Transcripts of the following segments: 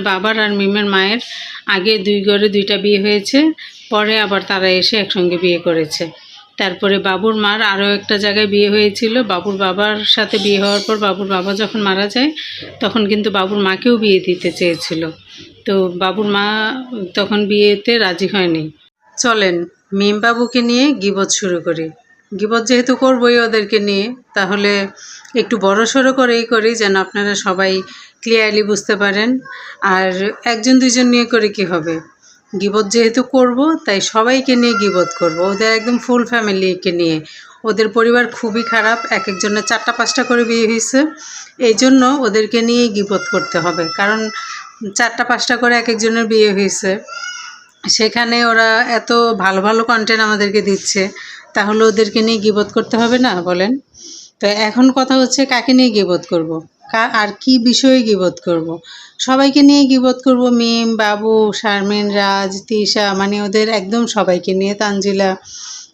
বাবার আর মিমের মায়ের আগে দুই ঘরে দুইটা বিয়ে হয়েছে, পরে আবার তারা এসে একসঙ্গে বিয়ে করেছে। তারপরে বাবুর মার আরও একটা জায়গায় বিয়ে হয়েছিল। বাবুর বাবার সাথে বিয়ে হওয়ার পর বাবুর বাবা যখন মারা যায়, তখন কিন্তু বাবুর মাকেও বিয়ে দিতে চেয়েছিল। তো বাবুর মা তখন বিয়েতে রাজি হয়নি। চলেন মিম বাবুকে নিয়ে গিবত শুরু করি। গিবত যেহেতু করবই ওদেরকে নিয়ে, তাহলে একটু বড় সড়ো করেই করি যেন আপনারা সবাই ক্লিয়ারলি বুঝতে পারেন। আর একজন দুইজন নিয়ে করে কি হবে? গিবত যেহেতু করব, তাই সবাইকে নিয়ে গিবত করব। ওদের একদম ফুল ফ্যামিলিকে নিয়ে। ওদের পরিবার খুবই খারাপ এক একজনের চারটা পাঁচটা করে বিয়ে হয়েছে। এই জন্য ওদেরকে নিয়েই গিবত করতে হবে। কারণ চারটা পাঁচটা করে এক একজনের বিয়ে হয়েছে। সেখানে ওরা এত ভালো ভালো কন্টেন্ট আমাদেরকে দিচ্ছে। তাহলে ওদেরকে নিয়ে গিবত করতে হবে না, বলেন? তো এখন কথা হচ্ছে, কাকে নিয়ে গিবত করব। আর কি বিষয়ে গিবত করব। সবাইকে নিয়ে গিবত করব, মিম, বাবু, শারমিন, রাজ, তিশা মানে ওদের একদম সবাইকে নিয়ে, তানজিলা।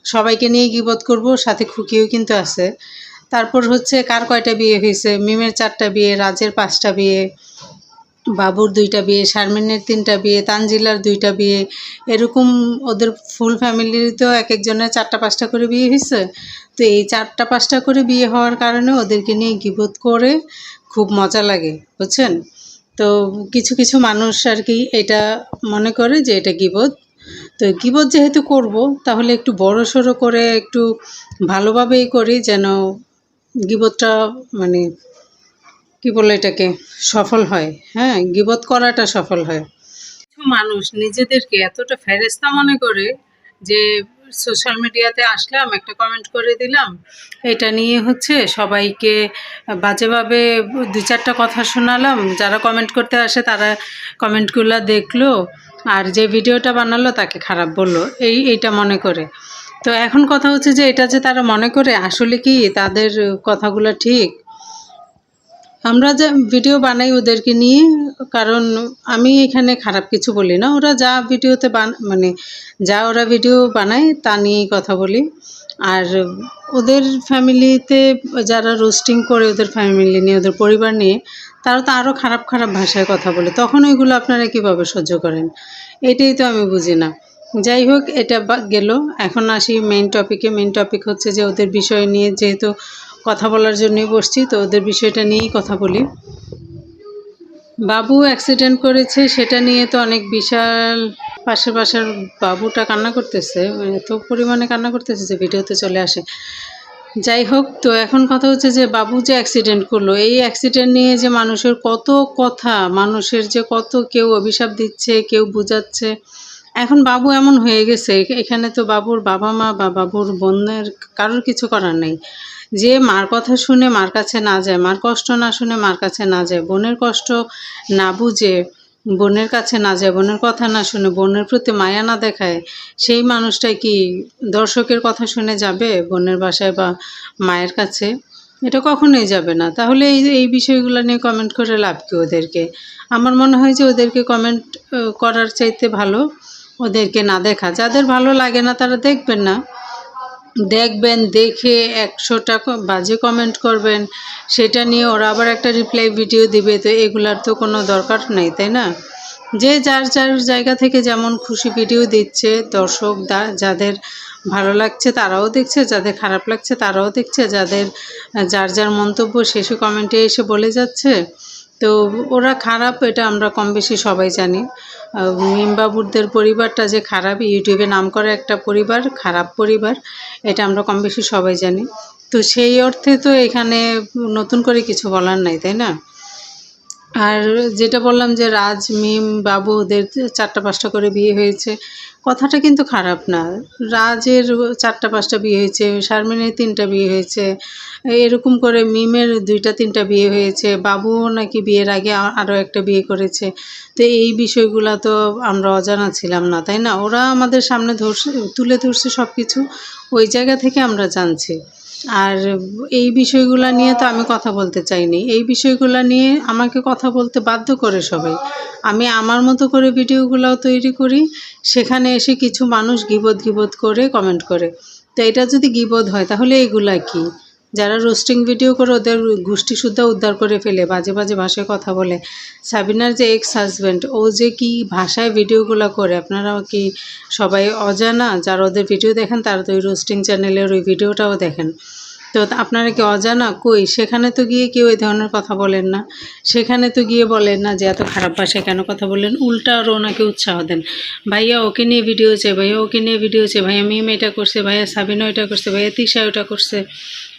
সবাইকে নিয়ে গিবত করব, সাথে খুকিও কিন্তু আছে। তারপর হচ্ছে, কার কয়টা বিয়ে হয়েছে? মিমের চারটা বিয়ে, রাজের পাঁচটা বিয়ে। বাবুর দুইটা বিয়ে, শারমিনের তিনটা বিয়ে, তানজিলার দুইটা বিয়ে, এরকম ওদের ফুল ফ্যামিলিতেও এক একজনের চারটা পাঁচটা করে বিয়ে হয়েছে। তো এই চারটা পাঁচটা করে বিয়ে হওয়ার কারণে ওদেরকে নিয়ে গিবোধ করে খুব মজা লাগে, বুঝছেন? তো কিছু কিছু মানুষ আর কি এটা মনে করে যে এটা গিবোধ তো গিবোধ যেহেতু করব, তাহলে একটু বড় সড়ো করে একটু ভালোভাবেই করি যেন গিবোধটা মানে কি বলে এটাকে? সফল হয়। হ্যাঁ গিবত করাটা সফল হয়। মানুষ নিজেদেরকে এতটা ফেরেস্তা মনে করে যে সোশ্যাল মিডিয়াতে আসলাম, একটা কমেন্ট করে দিলাম, এটা নিয়ে হচ্ছে সবাইকে বাজেভাবে দু চারটা কথা শোনালাম। যারা কমেন্ট করতে আসে তারা কমেন্টগুলো দেখল আর যে ভিডিওটা বানালো তাকে খারাপ বলল। এই, এইটা মনে করে। তো এখন কথা হচ্ছে যে এটা যে তারা মনে করে, আসলে কি তাদের কথাগুলো ঠিক? আমরা যে ভিডিও বানাই ওদেরকে নিয়ে, কারণ আমি এখানে খারাপ কিছু বলি না। ওরা যা ভিডিওতে বান মানে যা ওরা ভিডিও বানায় তা নিয়েই কথা বলি। আর ওদের ফ্যামিলিতে যারা রোস্টিং করে ওদের ফ্যামিলি নিয়ে, ওদের পরিবার নিয়ে, তারা তো আরও খারাপ খারাপ ভাষায় কথা বলে। তখন ওইগুলো আপনারা কীভাবে সহ্য করেন? এটাই তো আমি বুঝি না। যাই হোক, এটা গেল। এখন আসি মেইন টপিকে মেইন টপিক হচ্ছে যে ওদের বিষয় নিয়ে, যেহেতু কথা বলার জন্যই বসছি, তো ওদের বিষয়টা নিয়েই কথা বলি। বাবু অ্যাক্সিডেন্ট করেছে, সেটা নিয়ে তো অনেক বিশাল পাশের পাশের বাবুটা কান্না করতেছে, এত পরিমাণে কান্না করতেছে যে ভিডিওতে চলে আসে। যাই হোক, তো এখন কথা হচ্ছে যে বাবু যে অ্যাক্সিডেন্ট করল, এই অ্যাক্সিডেন্ট নিয়ে যে মানুষের কত কথা, মানুষের যে কত কেউ অভিশাপ দিচ্ছে, কেউ বুঝাচ্ছে, এখন বাবু এমন হয়ে গেছে, এখানে তো বাবুর বাবা মা বা বাবুর বোনের কারোর কিছু করার নেই। যে মার কথা শুনে মার কাছে না যায়, মার কষ্ট না শুনে মার কাছে না যায়, বোনের কষ্ট না বুঝে বোনের কাছে না যায়, বোনের কথা না শুনে বোনের প্রতি মায়া না দেখায়, সেই মানুষটাই কি দর্শকের কথা শুনে যাবে বোনের বাসায় বা মায়ের কাছে? এটা কখনোই যাবে না। তাহলে এই এই বিষয়গুলো নিয়ে কমেন্ট করে লাভ কি ওদেরকে? আমার মনে হয় যে ওদেরকে কমেন্ট করার চাইতে ভালো ওদেরকে না দেখা। যাদের ভালো লাগে না, তারা দেখবেন না। দেখবেন, দেখে একশোটা বাজে কমেন্ট করবেন। সেটা নিয়ে ওরা আবার একটা রিপ্লাই ভিডিও দিবে, তো এগুলার তো কোনো দরকার নেই, তাই না? যে যার যার জায়গা থেকে যেমন খুশি ভিডিও দিচ্ছে, দর্শক যাদের ভালো লাগছে তারাও দেখছে, যাদের খারাপ লাগছে তারাও দেখছে, যাদের, যার যার মন্তব্য শেষে কমেন্টে এসে বলে যাচ্ছে। তো ওরা খারাপ, এটা আমরা কম বেশি সবাই জানি। মিমবাবুরদের পরিবারটা যে খারাপ ইউটিউবে নাম করা একটা পরিবার, খারাপ পরিবার, এটা আমরা কম বেশি সবাই জানি। তো সেই অর্থে তো এখানে নতুন করে কিছু বলার নাই, তাই না? আর যেটা বললাম যে রাজ, মিম, বাবু ওদের চারটা পাঁচটা করে বিয়ে হয়েছে, কথাটা কিন্তু খারাপ না। রাজের চারটা পাঁচটা বিয়ে হয়েছে, শারমিনের তিনটা বিয়ে হয়েছে, এরকম করে মিমের দুইটা তিনটা বিয়ে হয়েছে, বাবুও নাকি বিয়ের আগে আরও একটা বিয়ে করেছে। তো এই বিষয়গুলো তো আমরা অজানা ছিলাম না, তাই না? ওরা আমাদের সামনে ধরছে, তুলে ধরছে সব কিছু ওই জায়গা থেকে আমরা জানছি। আর এই বিষয়গুলো নিয়ে তো আমি কথা বলতে চাইনি। এই বিষয়গুলো নিয়ে আমাকে কথা বলতে বাধ্য করে সবাই। আমি আমার মতো করে ভিডিওগুলোও তৈরি করি, সেখানে এসে কিছু মানুষ গিবদ গিবদ করে কমেন্ট করে। তো এটা যদি গিবদ হয়, তাহলে এগুলা কি? যারা রোস্টিং ভিডিও করে ওদের গোষ্ঠী সুদ্ধা উদ্ধার করে ফেলে বাজে বাজে ভাষায় কথা বলে। সাবিনার যে এক্স হাজব্যান্ড ও যে কি ভাষায় ভিডিওগুলো করে আপনারা কি সবাই অজানা? যারা ওদের ভিডিও দেখেন, তারা তো ওই রোস্টিং চ্যানেলের ওই ভিডিওটাও দেখেন। তো আপনারা কি অজানা? কই? সেখানে তো গিয়ে কেউ এই ধরনের কথা বলেন না। সেখানে তো গিয়ে বলেন না যে এত খারাপ ভাষায় কেন কথা বললেন। উল্টা আরও ওনাকে উৎসাহ দেন। ভাইয়া, ওকে নিয়ে ভিডিও চাই ভাইয়া, ওকে নিয়ে ভিডিও চাই ভাইয়া মিম এটা করছে, ভাইয়া, সাবিনা এটা করছে, ভাইয়া, তিশা ওটা করছে।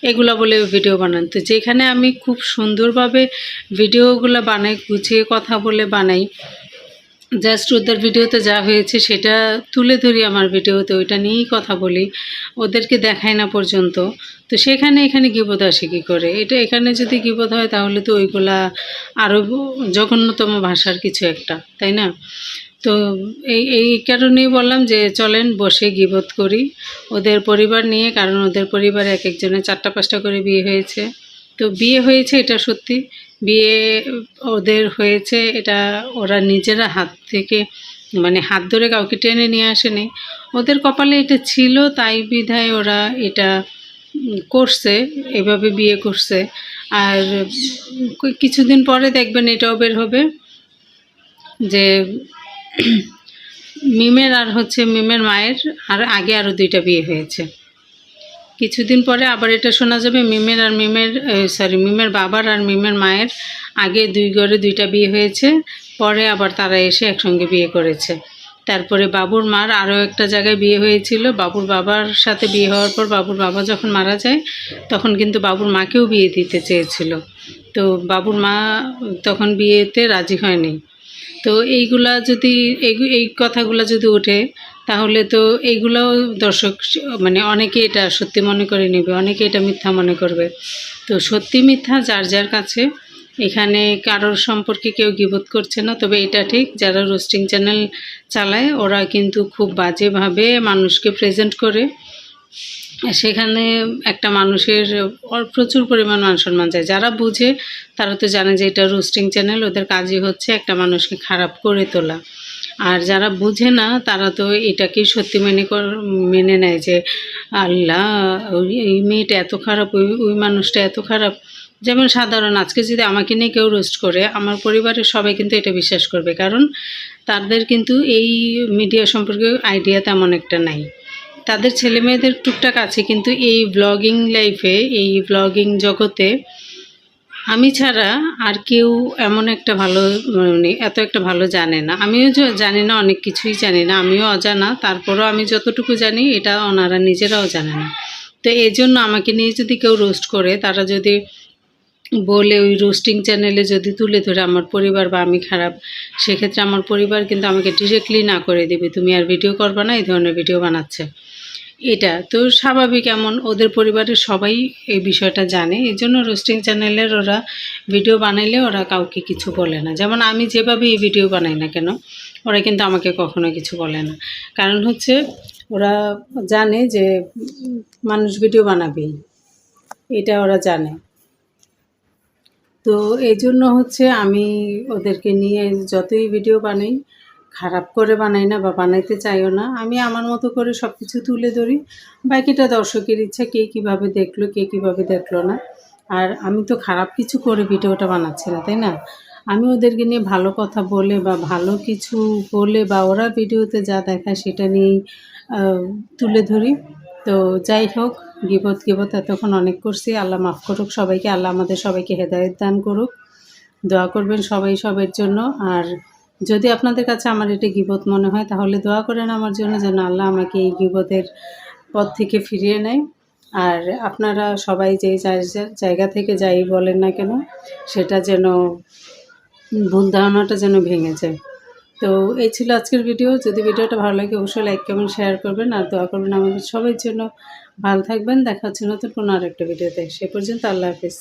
এগুলো বলে ভিডিও বানান। তো যেখানে আমি খুব সুন্দরভাবে ভিডিওগুলো বানাই, গুছিয়ে কথা বলে বানাই জাস্ট ওদের ভিডিওতে যা হয়েছে সেটা তুলে ধরি আমার ভিডিওতে, ওইটা নিয়েই কথা বলি। ওদেরকে দেখাই না পর্যন্ত। তো সেখানে এখানে গিবোধ আসে কী করে? এটা এখানে যদি গিবোধ হয় তাহলে তো ওইগুলা আরও জঘন্যতম ভাষার কিছু একটা, তাই না? তো এই এই কারণেই বললাম যে চলেন বসে গিবোধ করি। ওদের পরিবার নিয়ে, কারণ ওদের পরিবারে এক একজনের চারটা পাঁচটা করে বিয়ে হয়েছে। তো বিয়ে হয়েছে এটা সত্যি। বিয়ে ওদের হয়েছে, এটা ওরা নিজেরা হাত থেকে মানে হাত ধরে কাউকে টেনে নিয়ে আসেনি। ওদের কপালে এটা ছিল, তাই বিধায় ওরা এটা করছে, এভাবে বিয়ে করছে। আর কিছুদিন পরে দেখবেন এটাও বের হবে, যে মিমের আর হচ্ছে মিমের মায়ের, আর আগে আরও দুইটা বিয়ে হয়েছে। কিছুদিন পরে আবার এটা শোনা যাবে, মিমের আর মিমের সরি মিমের বাবার আর মিমের মায়ের। আগে দুই ঘরে দুইটা বিয়ে হয়েছে, পরে আবার তারা এসে একসঙ্গে বিয়ে করেছে। তারপরে বাবুর মার আরও একটা জায়গায় বিয়ে হয়েছিল। বাবুর বাবার সাথে বিয়ে হওয়ার পর বাবুর বাবা যখন মারা যায়, তখন কিন্তু বাবুর মাকেও বিয়ে দিতে চেয়েছিল। তো বাবুর মা তখন বিয়েতে রাজি হয়নি। তো এইগুলা যদি এই কথাগুলো যদি ওঠে তাহলে তো এইগুলাও দর্শক মানে অনেকে এটা সত্যি মনে করে নেবে, অনেকে এটা মিথ্যা মনে করবে। তো সত্যি মিথ্যা যার যার কাছে, এখানে কারোর সম্পর্কে কেউ গিবোধ করছে না, তবে এটা ঠিক, যারা রোস্টিং চ্যানেল চালায়, ওরা কিন্তু খুব বাজেভাবে মানুষকে প্রেজেন্ট করে। সেখানে একটা মানুষের প্রচুর পরিমাণ মান সম্মান যায় যারা বুঝে, তারা তো জানে যে এটা রোস্টিং চ্যানেল, ওদের কাজই হচ্ছে একটা মানুষকে খারাপ করে তোলা। আর যারা বুঝে না, তারা তো এটাকেই সত্যি মেনে কর- মেনে নেয় যে, আল্লাহ, ওই- এই মেয়েটা এত খারাপ, ওই ওই মানুষটা এত খারাপ। যেমন সাধারণ, আজকে যদি আমাকে নিয়ে কেউ রোস্ট করে, আমার পরিবারের সবাই কিন্তু এটা বিশ্বাস করবে। কারণ তাদের কিন্তু এই মিডিয়া সম্পর্কে আইডিয়া তেমন একটা নাই। তাদের ছেলে মেয়েদের টুকটাক আছে, কিন্তু এই ব্লগিং লাইফে এই ব্লগিং জগতে আমি ছাড়া আর কেউ এমন একটা ভালো মানে এত একটা ভালো জানে না। আমিও জানি না, অনেক কিছুই জানি না। আমিও অজানা, তারপরও আমি যতটুকু জানি, এটা ওনারা নিজেরাও জানে না। তো এই জন্য আমাকে নিয়ে যদি কেউ রোস্ট করে, তারা যদি বলে ওই রোস্টিং চ্যানেলে যদি তুলে ধরে আমার পরিবার বা আমি খারাপ, সেক্ষেত্রে আমার পরিবার কিন্তু আমাকে ডিরেক্টলি না করে দেবে। তুমি আর ভিডিও করবে না, এই ধরনের ভিডিও বানাচ্ছে। এটা তো স্বাভাবিক এমন, ওদের পরিবারের সবাই এই বিষয়টা জানে। এই জন্য রোস্টিং চ্যানেলের ওরা ভিডিও বানাইলে ওরা কাউকে কিছু বলে না। যেমন আমি যেভাবে এই ভিডিও বানাই না কেন, ওরা কিন্তু আমাকে কখনো কিছু বলে না। কারণ হচ্ছে ওরা জানে যে মানুষ ভিডিও বানাবেই, এটা ওরা জানে। তো এই জন্য হচ্ছে আমি ওদেরকে নিয়ে যতই ভিডিও বানাই খারাপ করে বানাই না বা বানাইতে চাইও না। আমি আমার মতো করে সব কিছু তুলে ধরি। বাকিটা দর্শকের ইচ্ছা, কে কীভাবে দেখল, কে কীভাবে দেখল না। আর আমি তো খারাপ কিছু করে ভিডিওটা বানাচ্ছি না, তাই না? আমি ওদেরকে নিয়ে ভালো কথা বলে বা ভালো কিছু বলে বা ওরা ভিডিওতে যা দেখায় সেটা নিয়েই তুলে ধরি। তো যাই হোক, গিবত গিবত এতক্ষণ অনেক করছি। আল্লাহ মাফ করুক সবাইকে, আল্লাহ আমাদের সবাইকে হেদায়েত দান করুক। দোয়া করবেন সবাই সবের জন্য। আর যদি আপনাদের কাছে আমার এটা গিবত মনে হয়, তাহলে দোয়া করেন আমার জন্য যেন আল্লাহ আমাকে এই গিবতের পথ থেকে ফিরিয়ে নেয়। আর আপনারা সবাই যেই জায়গা থেকে যাই বলেন না কেন, সেটা যেন, ভুল ধারণাটা যেন ভেঙে যায়। তো এই ছিল আজকের ভিডিও। যদি ভিডিওটা ভালো লাগে, অবশ্যই লাইক, কমেন্ট, শেয়ার করবেন আর দোয়া করবেন আমাদের সবার জন্য। ভালো থাকবেন, দেখা হচ্ছে নতুন কোনো আরেকটা ভিডিওতে। সে পর্যন্ত আল্লাহ হাফিজ।